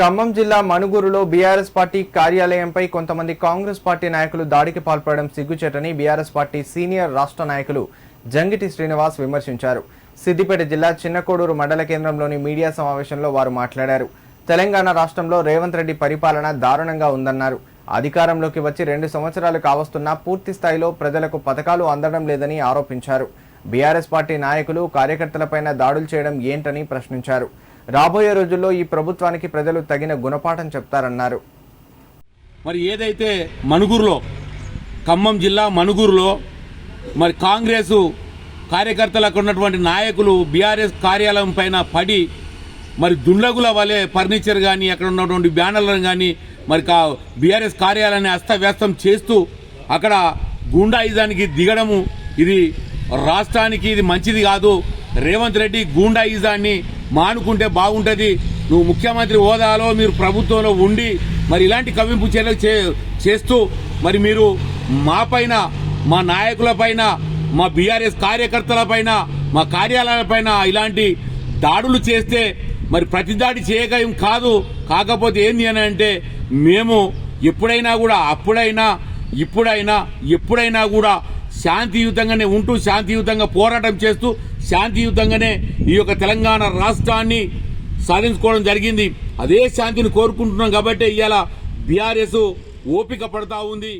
ఖమ్మం జిల్లా మనుగురులో BRS party కార్యాలయంపై కొంతమంది Congress party నాయకులు దాడికి పాల్పడడం సిగ్గుచేటని బీఆర్ఎస్ పార్టీ సీనియర్ రాష్ట్ర నాయకులు జంగిటి శ్రీనివాస్ విమర్శించారు. సిద్దిపేట జిల్లా చిన్నకోడూరు మండల కేంద్రంలోని మీడియా సమావేశంలో వారు మాట్లాడారు. తెలంగాణ రాష్ట్రంలో రేవంత్ రెడ్డి పరిపాలన దారుణంగా ఉందన్నారు. అధికారంలోకి వచ్చి రెండు సంవత్సరాలు కావస్తున్నా పూర్తి స్థాయిలో ప్రజలకు పథకాలు అందడం లేదని ఆరోపించారు. బీఆర్ఎస్ పార్టీ నాయకులు కార్యకర్తలపైన దాడులు చేయడం ఏంటని ప్రశ్నించారు. రాబోయే రోజుల్లో ఈ ప్రభుత్వానికి ప్రజలు తగిన గుణపాఠం చెప్తారన్నారు. మరి ఏదైతే మణుగూరులో ఖమ్మం జిల్లా మణుగూరులో మరి కాంగ్రెస్ కార్యకర్తలకు ఉన్నటువంటి నాయకులు బీఆర్ఎస్ కార్యాలయం పైన పడి మరి దుండగుల వలె ఫర్నిచర్ కానీ అక్కడ ఉన్నటువంటి బ్యానర్లను కానీ మరి కా బీఆర్ఎస్ కార్యాలయాన్ని అస్తవ్యస్తం చేస్తూ అక్కడ గుండాయిజానికి దిగడము ఇది రాష్ట్రానికి ఇది మంచిది కాదు. రేవంత్ రెడ్డి గూండాయిజాన్ని మానుకుంటే బాగుంటుంది. నువ్వు ముఖ్యమంత్రి హోదాలో మీరు ప్రభుత్వంలో ఉండి మరి ఇలాంటి కవింపు చర్యలు చే- చేస్తూ మరి మీరు మా పైన మా నాయకుల పైన మా బీఆర్ఎస్ కార్యకర్తల పైన మా కార్యాలయాల పైన ఇలాంటి దాడులు చేస్తే మరి ప్రతిదాడి చేయక కాదు. కాకపోతే ఏంది అని అంటే మేము ఎప్పుడైనా కూడా అప్పుడైనా ఇప్పుడైనా ఎప్పుడైనా కూడా శాంతియుతంగానే ఉంటూ శాంతియుతంగా పోరాటం చేస్తూ శాంతియుతంగానే ఈ యొక్క తెలంగాణ రాష్ట్రాన్ని సాధించుకోవడం జరిగింది. అదే శాంతిని కోరుకుంటున్నాం కాబట్టి ఇవాళ బీఆర్ఎస్ ఓపిక పడతా ఉంది.